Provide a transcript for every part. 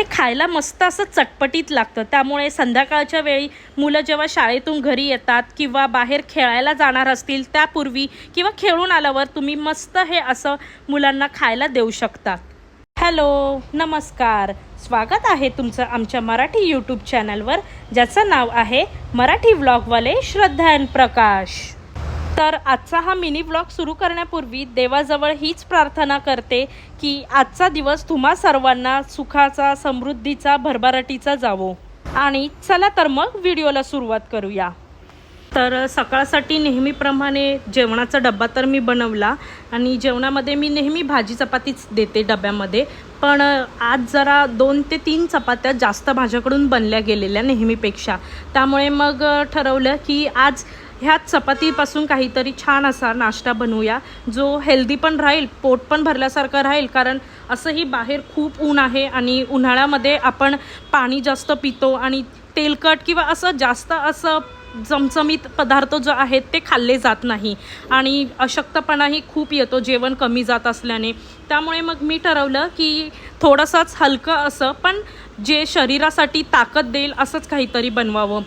हे खायला मस्त असं चटपटीत लागतं. त्यामुळे संध्याकाळच्या वेळी मुलं जेव्हा शाळेतून घरी येतात किंवा बाहेर खेळायला जाणार असतील त्यापूर्वी किंवा खेळून आल्यावर तुम्ही मस्त हे असं मुलांना खायला देऊ शकता. हॅलो नमस्कार. स्वागत आहे तुमचं आमच्या मराठी यूट्यूब चॅनलवर ज्याचं नाव आहे मराठी व्लॉगवाले श्रद्धा अँड प्रकाश. तर आजचा हा मिनी ब्लॉग सुरू करण्यापूर्वी देवाजवळ हीच प्रार्थना करते की आजचा दिवस तुम्हा सर्वांना सुखाचा समृद्धीचा भरभराटीचा जावो. आणि चला तर मग व्हिडिओला सुरुवात करूया. तर सकाळसाठी नेहमीप्रमाणे जेवणाचा डब्बा तर मी बनवला आणि जेवणामध्ये मी नेहमी भाजी चपातीच देते डब्यामध्ये. पण आज जरा दोन ते तीन चपात्या जास्त माझ्याकडून बनल्या गेलेल्या नेहमीपेक्षा. त्यामुळे मग ठरवलं की आज ह्याच चपातीपासून काहीतरी छान असा नाश्ता बनवूया जो हेल्दी पण राहील पोट पण भरल्यासारखं राहील कारण असंही बाहेर खूप ऊन आहे आणि उन्हाळ्यामध्ये आपण पाणी जास्त पितो आणि तेलकट किंवा असं जास्त असं चमचमीत पदार्थ जो आहेत ते खाल्ले जात नाही. आणि अशक्तपणाही खूप येतो जेवण कमी जात असल्याने. त्यामुळे मग मी ठरवलं की थोडंसंच हलकं असं पण जे शरीरासाठी ताकद देईल असंच काहीतरी बनवावं.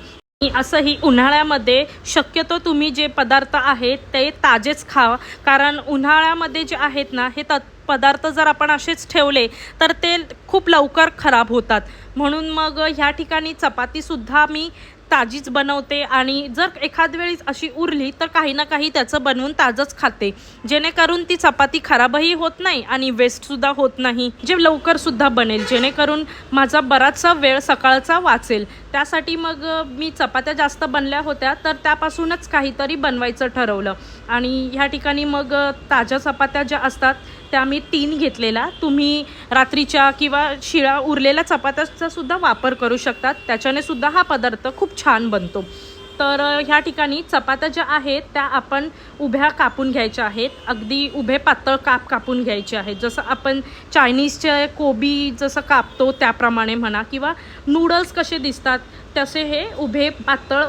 असंही उन्हाळ्यामध्ये शक्यतो तुम्ही जे पदार्थ आहेत ते ताजेच खावा कारण उन्हाळ्यामध्ये जे आहेत ना हे त पदार्थ जर आपण असेच ठेवले तर ते खूप लवकर खराब होतात. म्हणून मग ह्या ठिकाणी चपातीसुद्धा मी ताजीच बनवते आणि जर एखाद वेळी अशी उरली तर काही ना काही त्याचं बनवून ताजंच खाते. जेणेकरून ती चपाती खराबही होत नाही आणि वेस्टसुद्धा होत नाही. जे लवकरसुद्धा बनेल. जेणेकरून माझा बराचसा वेळ सकाळचा वाचेल. त्यासाठी मग मी चपात्या जास्त बनल्या होत्या तर त्यापासूनच काहीतरी बनवायचं ठरवलं. आणि ह्या ठिकाणी मग ताज्या चपात्या ज्या असतात त्या मी तीन घेतलेला. तुम्ही रात्रीच्या किंवा शिळा उरलेल्या चपात्याचा सुद्धा वापर करू शकतात. त्याच्याने सुद्धा हा पदार्थ खूप छान बनतो. तर ह्या ठिकाणी चपात्या ज्या आहेत त्या आपण उभ्या कापून घ्यायच्या आहेत. अगदी उभे पातळ काप कापून घ्यायचे आहेत. जसं आपण चायनीजचे कोबी जसं कापतो त्याप्रमाणे म्हणा किंवा नूडल्स कसे दिसतात तसे हे उभे पातळ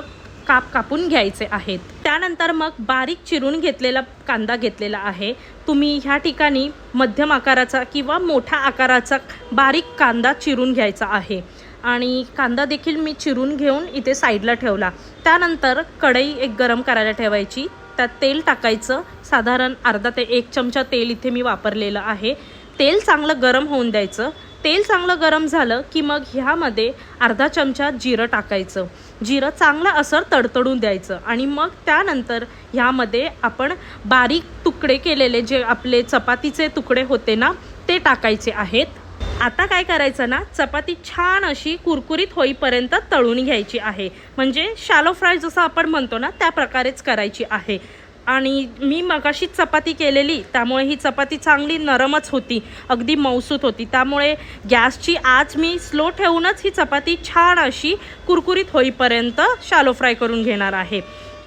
काप कापून घ्यायचे आहेत. त्यानंतर मग बारीक चिरून घेतलेला कांदा घेतलेला आहे. तुम्ही ह्या ठिकाणी मध्यम आकाराचा किंवा मोठ्या आकाराचा बारीक कांदा चिरून घ्यायचा आहे. आणि कांदा देखील मी चिरून घेऊन इथे साईडला ठेवला. त्यानंतर कढई एक गरम करायला ठेवायची. त्यात तेल टाकायचं. साधारण अर्धा ते एक चमचा तेल इथे मी वापरलेलं आहे. तेल चांगलं गरम होऊन द्यायचं. तेल चांगलं गरम झालं की मग ह्यामध्ये अर्धा चमचा जिरं टाकायचं. जिरं चांगलं असं तडतडून द्यायचं आणि मग त्यानंतर ह्यामध्ये आपण बारीक तुकडे केलेले जे आपले चपातीचे तुकडे होते ना ते टाकायचे आहेत. आता काय करायचं ना चपाती छान अशी कुरकुरीत होईपर्यंत तळून घ्यायची आहे. म्हणजे शॅलो फ्राय जसं आपण म्हणतो ना त्या प्रकारेच करायची आहे. आणि मी मगाशीच चपाती केलेली त्यामुळे ही चपाती चांगली नरमच होती अगदी मौसूत होती. त्यामुळे गॅसची आज मी स्लो ठेवूनच ही चपाती छान अशी कुरकुरीत होईपर्यंत शालो फ्राय करून घेणार आहे.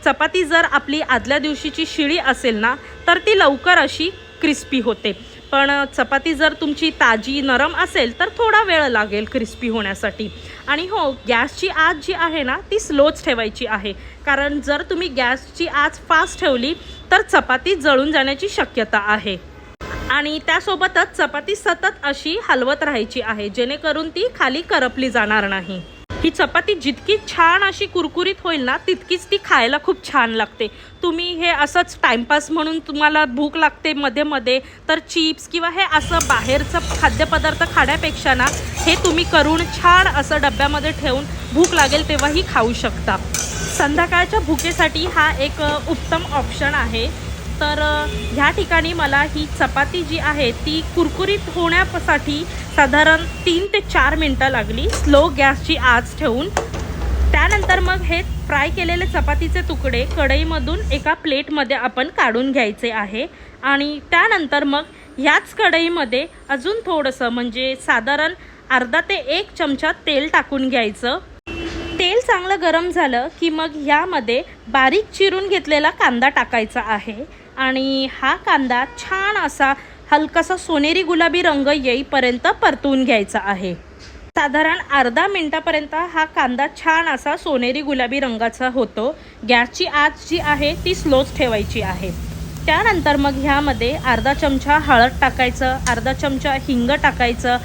चपाती जर आपली आदल्या दिवशीची शिळी असेल ना तर ती लवकर अशी क्रिस्पी होते. पण चपाती जर तुमची ताजी नरम असेल तर थोडा वेळ लागेल क्रिस्पी होण्यासाठी. आणि हो गॅसची आज जी आहे ना ती स्लोच ठेवायची आहे. कारण जर तुम्ही गॅसची आज फास्ट ठेवली तर चपाती जळून जाण्याची शक्यता आहे. आणि त्यासोबतच चपाती सतत अशी हलवत राहायची आहे जेणेकरून ती खाली करपली जाणार नाही. ही चपाती जितकी छान अशी कुरकुरीत होईल ना तितकीच ती खायला खूप छान लागते. तुम्ही हे असंच टाइमपास म्हणून तुम्हाला भूक लागते मध्ये मध्ये तर चिप्स किंवा हे असं बाहेरचं खाद्यपदार्थ खाण्यापेक्षा ना हे तुम्ही करून छान असं डब्यामध्ये ठेवून भूक लागेल तेव्हाही खाऊ शकता. संध्याकाळच्या भुकेसाठी हा एक उत्तम ऑप्शन आहे. तर ह्या ठिकाणी मला ही चपाती जी आहे ती कुरकुरीत होण्यासाठी साधारण तीन ते चार मिनटं लागली. स्लो गॅसची आच ठेवून. त्यानंतर मग हे फ्राय केलेले चपातीचे तुकडे कढईमधून एका प्लेटमध्ये आपण काढून घ्यायचे आहे. आणि त्यानंतर मग ह्याच कढईमध्ये अजून थोडंसं म्हणजे साधारण अर्धा ते एक चमचा तेल टाकून घ्यायचं. तेल चांगलं गरम झालं की मग ह्यामध्ये बारीक चिरून घेतलेला कांदा टाकायचा आहे. आणि हा कांदा छान असा हलकासा सोनेरी गुलाबी रंग येईपर्यंत परतवून घ्यायचा आहे. साधारण अर्धा मिनटापर्यंत हा कांदा छान असा सोनेरी गुलाबी रंगाचा होतो. गॅसची आच जी आहे ती स्लोच ठेवायची आहे. त्यानंतर मग ह्यामध्ये अर्धा चमचा हळद टाकायचं अर्धा चमचा हिंग टाकायचं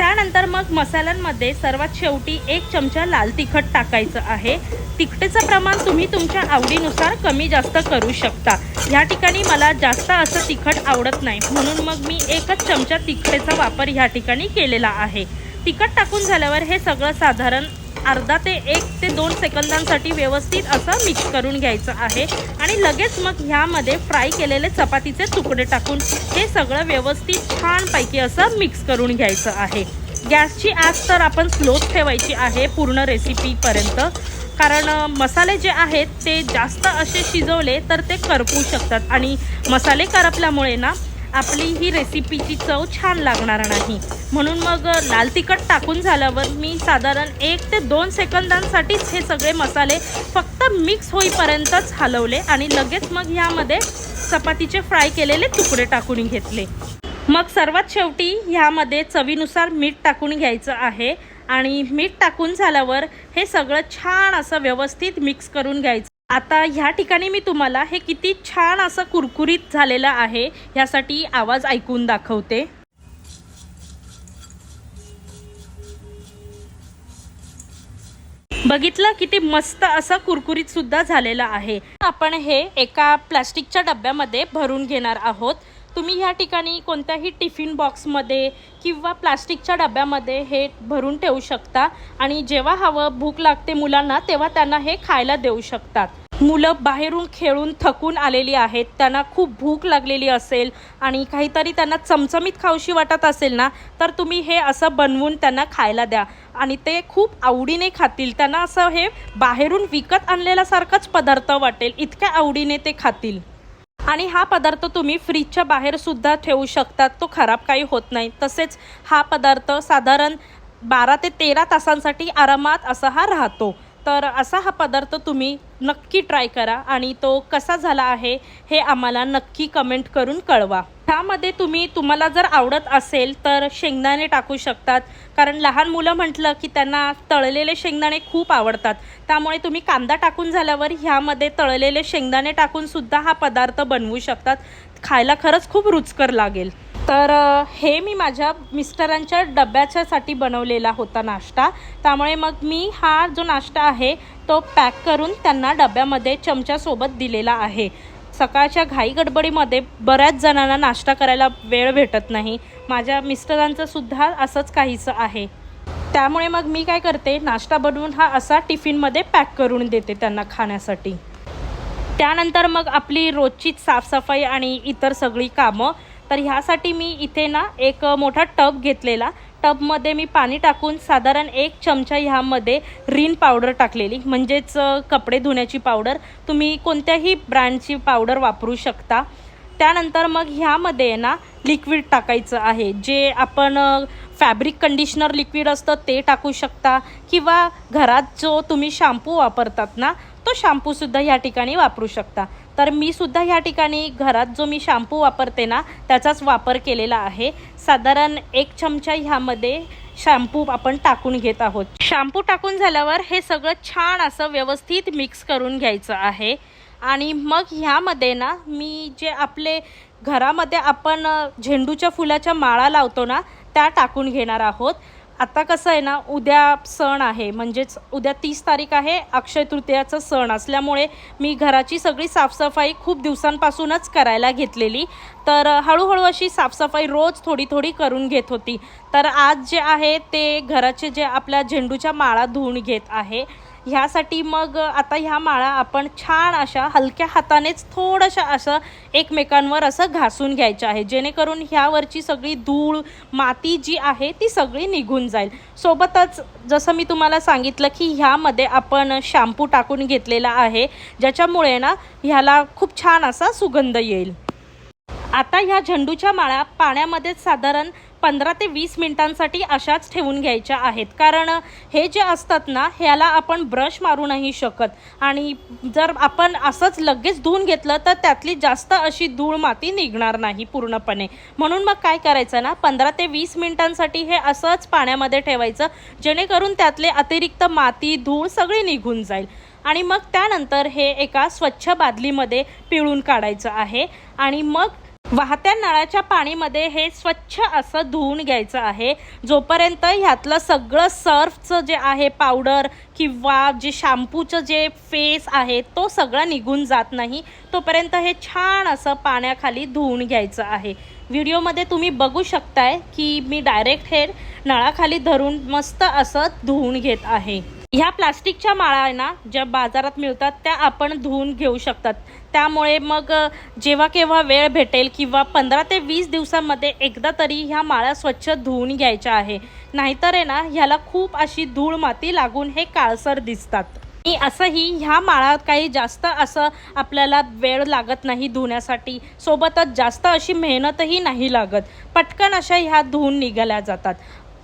त्यानंतर मग मसाल्यांमध्ये सर्वात शेवटी एक चमचा लाल तिखट टाकायचं आहे. तिखटेचं प्रमाण तुम्ही तुमच्या आवडीनुसार कमी जास्त करू शकता. ह्या ठिकाणी मला जास्त असं तिखट आवडत नाही. म्हणून मग मी एकच चमचा तिखटेचा वापर ह्या ठिकाणी केलेला आहे. तिखट टाकून झाल्यावर हे सगळं साधारण अर्धा ते एक ते दोन सेकंदांसाठी व्यवस्थित असं मिक्स करून घ्यायचं आहे. आणि लगेच मग ह्यामध्ये फ्राय केलेले चपातीचे तुकडे टाकून हे सगळं व्यवस्थित छानपैकी असं मिक्स करून घ्यायचं आहे. गॅसची आग तर आपण स्लोच ठेवायची आहे पूर्ण रेसिपीपर्यंत कारण मसाले जे आहेत ते जास्त असे शिजवले तर ते करपू शकतात. आणि मसाले करपल्यामुळे ना आपली ही रेसिपीची चव छान लागणार नाही. म्हणून मग लाल तिखट टाकून झाल्यावर मी साधारण एक ते दोन सेकंदांसाठीच हे सगळे मसाले फक्त मिक्स होईपर्यंतच हलवले आणि लगेच मग ह्यामध्ये चपातीचे फ्राय केलेले तुकडे टाकून घेतले. मग सर्वात शेवटी ह्यामध्ये चवीनुसार मीठ टाकून घ्यायचं आहे आणि मीठ टाकून झाल्यावर हे सगळं छान असं व्यवस्थित मिक्स करून घ्यायचं आता ह्या ठिकाणी मी तुम्हाला हे किती छान असं कुरकुरीत झालेलं आहे ह्यासाठी आवाज ऐकून दाखवते. बघितलं किती मस्त असं कुरकुरीत सुद्धा झालेलं आहे. आपण हे एका प्लास्टिकच्या डब्यामध्ये भरून घेणार आहोत. तुम्ही ह्या ठिकाणी कोणत्याही टिफिन बॉक्समध्ये किंवा प्लास्टिकच्या डब्यामध्ये हे भरून ठेवू शकता आणि जेव्हा हवं भूक लागते मुलांना तेव्हा त्यांना हे खायला देऊ शकतात. मुलं बाहेरून खेळून थकून आलेली आहेत त्यांना खूप भूक लागलेली असेल आणि काहीतरी त्यांना चमचमीत खाऊशी वाटत असेल ना तर तुम्ही हे असं बनवून त्यांना खायला द्या. आणि ते खूप आवडीने खातील. त्यांना असं हे बाहेरून विकत आणलेल्यासारखंच पदार्थ वाटेल. इतक्या आवडीने ते खातील. आणि हा पदार्थ तुम्ही फ्रीजच्या बाहेर सुद्धा ठेवू शकतात. तो खराब काही होत नाही. तसेच हा पदार्थ साधारण बारा ते तेरा तासांसाठी आरामात असा हा राहतो. तर असा हा पदार्थ तुम्ही नक्की ट्राय करा आणि तो कसा झाला आहे हे आम्हाला नक्की कमेंट करून कळवा. ह्यामध्ये तुम्ही तुम्हाला जर आवडत असेल तर शेंगदाणे टाकू शकतात. कारण लहान मुलं म्हटलं की त्यांना तळलेले शेंगदाणे खूप आवडतात. त्यामुळे तुम्ही कांदा टाकून झाल्यावर ह्यामध्ये तळलेले शेंगदाणे टाकूनसुद्धा हा पदार्थ बनवू शकतात. खायला खरंच खूप रुचकर लागेल. तर हे मी माझ्या मिस्टरांच्या डब्याच्यासाठी बनवलेला होता नाश्ता. त्यामुळे मग मी हा जो नाश्ता आहे तो पॅक करून त्यांना डब्यामध्ये चमच्यासोबत दिलेला आहे. सकाळच्या घाई गडबडीमध्ये बऱ्याच जणांना नाश्ता करायला वेळ भेटत नाही. माझ्या मिस्टरांचं सुद्धा असंच काहीचं आहे. त्यामुळे मग मी काय करते नाश्ता बनवून हा असा टिफिनमध्ये पॅक करून देते त्यांना खाण्यासाठी. त्यानंतर मग आपली रोजचीच साफसफाई आणि इतर सगळी कामं. तर ह्यासाठी मी इथे ना एक मोठा टब घेतलेला. टबमध्ये मी पाणी टाकून साधारण एक चमचा ह्यामध्ये रिन पावडर टाकलेली. म्हणजेच कपडे धुण्याची पावडर. तुम्ही कोणत्याही ब्रँडची पावडर वापरू शकता. त्यानंतर मग ह्यामध्ये आहे ना लिक्विड टाकायचं आहे. जे आपण फॅब्रिक कंडिशनर लिक्विड असतं ते टाकू शकता. किंवा घरात जो तुम्ही शॅम्पू वापरतात ना तो शॅम्पूसुद्धा ह्या ठिकाणी वापरू शकता. तर मी सुद्धा ह्या ठिकाणी घरात जो मी शॅम्पू वापरते ना त्याचाच वापर केलेला आहे. साधारण एक चमचा ह्यामध्ये शॅम्पू आपण टाकून घेत आहोत. शॅम्पू टाकून झाल्यावर हे सगळं छान असं व्यवस्थित मिक्स करून घ्यायचं आहे. आणि मग ह्यामध्ये ना मी जे आपले घरामध्ये आपण झेंडूच्या फुलाच्या माळा लावतो ना त्या टाकून घेणार आहोत. आता कसं आहे ना उद्या सण आहे म्हणजेच उद्या तीस तारीख आहे अक्षय तृतीयाचा सण. असल्यामुळे मी घराची सगळी साफसफाई खूप दिवसांपासूनच करायला घेतलेली. तर हळूहळू अशी साफसफाई रोज थोडी थोडी करून घेत होती. तर आज जे आहे ते घराचे जे आपल्या झेंडूच्या माळा धुवून घेत आहे. ह्यासाठी मग आता ह्या माळा आपण छान अशा हलक्या हातानेच थोडंशा असं एकमेकांवर असं घासून घ्यायचं आहे. जेणेकरून ह्यावरची सगळी धूळ माती जी आहे ती सगळी निघून जाईल. सोबतच जसं मी तुम्हाला सांगितलं की ह्यामध्ये आपण शॅम्पू टाकून घेतलेला आहे ज्याच्यामुळे ना ह्याला खूप छान असा सुगंध येईल. आता ह्या झेंडूच्या माळा पाण्यामध्ये साधारण पंधरा ते वीस मिनिटांसाठी अशाच ठेवून घ्यायच्या आहेत. कारण हे जे असतात ना ह्याला आपण ब्रश मारू नाही शकत. आणि जर आपण असंच लगेच धुवून घेतलं तर त्यातली जास्त अशी धूळ माती निघणार नाही पूर्णपणे. म्हणून मग काय करायचं ना पंधरा ते वीस मिनिटांसाठी हे असंच पाण्यामध्ये ठेवायचं जेणेकरून त्यातले अतिरिक्त माती धूळ सगळी निघून जाईल. आणि मग त्यानंतर हे एका स्वच्छ बादलीमध्ये पिळून काढायचं आहे. आणि मग वाहत्या नळाच्या पाणीमध्ये हे स्वच्छ असं धुवून घ्यायचं आहे. जोपर्यंत ह्यातलं सगळं सर्फचं जे आहे पावडर किंवा जे शॅम्पूचं जे फेस आहे तो सगळा निघून जात नाही. तोपर्यंत हे छान असं पाण्याखाली धुवून घ्यायचं आहे. व्हिडिओमध्ये तुम्ही बघू शकताय की मी डायरेक्ट हे नळाखाली धरून मस्त असं धुवून घेत आहे. ह्या प्लास्टिकच्या माळा आहे ना ज्या बाजारात मिळतात त्या आपण धुवून घेऊ शकतात. त्यामुळे मग जेव्हा केव्हा वेळ भेटेल किंवा पंधरा ते वीस दिवसामध्ये एकदा तरी ह्या माळा स्वच्छ धुवून घ्यायच्या आहे. नाहीतर आहे ना ह्याला खूप अशी धूळ माती लागून हे काळसर दिसतात. आणि असंही ह्या माळा काही जास्त असं आपल्याला वेळ लागत नाही धुण्यासाठी. सोबतच जास्त अशी मेहनतही नाही लागत. पटकन अशा ह्या धुवून निघाल्या जातात.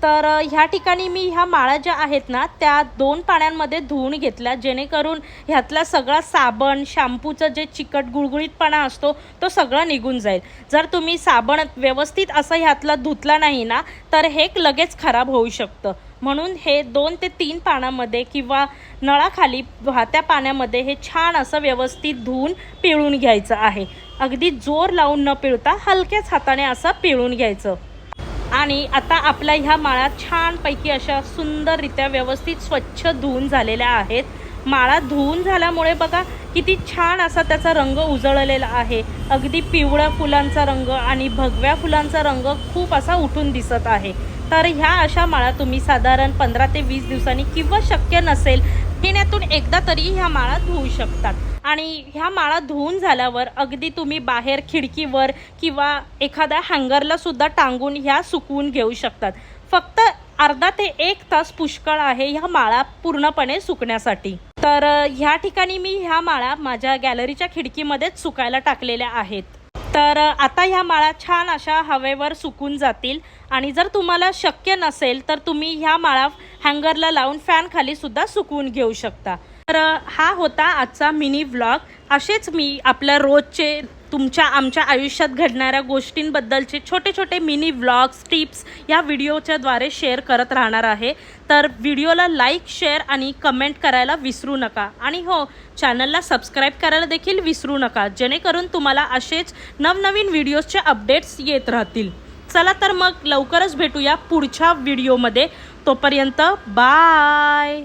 तर ह्या ठिकाणी मी ह्या माळा ज्या आहेत ना त्या दोन पाण्यांमध्ये धुवून घेतल्या जेणेकरून ह्यातला सगळा साबण शॅम्पूचं जे चिकट गुळगुळीतपणा असतो तो सगळा निघून जाईल. जर तुम्ही साबण व्यवस्थित असं ह्यातला धुतला नाही ना तर हे लगेच खराब होऊ शकतं. म्हणून हे दोन ते तीन पाण्यामध्ये किंवा नळाखाली वाहत्या पाण्यामध्ये हे छान असं व्यवस्थित धुवून पिळून घ्यायचं आहे. अगदी जोर लावून न पिळता हलक्याच हाताने असं पिळून घ्यायचं. आणि आता आपल्या ह्या माळा छानपैकी अशा सुंदररित्या व्यवस्थित स्वच्छ धुवून झालेल्या आहेत. माळा धुवून झाल्यामुळे बघा किती छान असा त्याचा रंग उजळलेला आहे. अगदी पिवळ्या फुलांचा रंग आणि भगव्या फुलांचा रंग खूप असा उठून दिसत आहे. तर ह्या अशा माळा तुम्ही साधारण पंधरा ते वीस दिवसांनी किंवा शक्य नसेल महिन्यातून एकदा तरी ह्या माळा धुवू शकतात. आणि ह्या माळा धुवून झाल्यावर अगदी तुम्ही बाहेर खिडकीवर किंवा एखाद्या हँगरला सुद्धा टांगून ह्या सुकवून घेऊ शकतात. फक्त अर्धा ते एक तास पुष्कळ आहे ह्या माळा पूर्णपणे सुकण्यासाठी. तर ह्या ठिकाणी मी ह्या माळा माझ्या गॅलरीच्या खिडकीमध्येच सुकायला टाकलेल्या आहेत. तर आता ह्या माळा छान अशा हवेवर सुकून जातील आणि जर तुम्हाला शक्य नसेल तर तुम्ही ह्या माळा हँगरला लावून फॅन खाली सुद्धा सुकवून घेऊ शकता. तर हा होता आजचा मिनी व्लॉग. असेच मी आपल्या रोजचे तुमच्या आमच्या आयुष्यात घडणाऱ्या गोष्टींबद्दलचे छोटे छोटे मिनी व्लॉग्स टिप्स या व्हिडिओच्याद्वारे शेअर करत राहणार आहे. तर व्हिडिओला लाईक शेअर आणि कमेंट करायला विसरू नका. आणि हो चॅनलला सबस्क्राईब करायला देखील विसरू नका जेणेकरून तुम्हाला असेच नवनवीन व्हिडिओजचे अपडेट्स येत राहतील. चला तर मग लवकरच भेटूया पुढच्या व्हिडिओमध्ये. तोपर्यंत बाय!